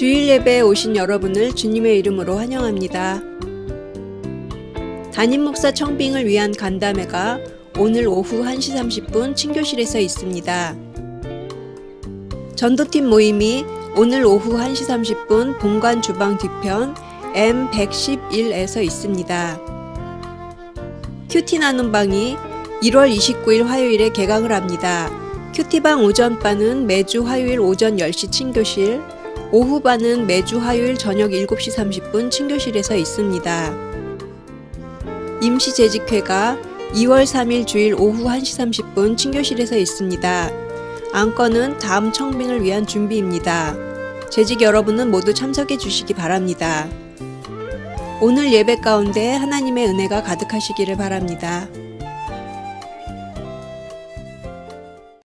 주일 예배에 오신 여러분을 주님의 이름으로 환영합니다. 담임 목사 청빙을 위한 간담회가 오늘 오후 1시 30분 친교실에서 있습니다. 전도팀 모임이 오늘 오후 1시 30분 본관 주방 뒤편 M111에서 있습니다. 큐티 나눔 방이 1월 29일 화요일에 개강을 합니다. 큐티방 오전반은 매주 화요일 오전 10시 친교실, 오후반은 매주 화요일 저녁 7시 30분 친교실에서 있습니다. 임시 재직회가 2월 3일 주일 오후 1시 30분 친교실에서 있습니다. 안건은 다음 청빙을 위한 준비입니다. 재직 여러분은 모두 참석해 주시기 바랍니다. 오늘 예배 가운데 하나님의 은혜가 가득하시기를 바랍니다.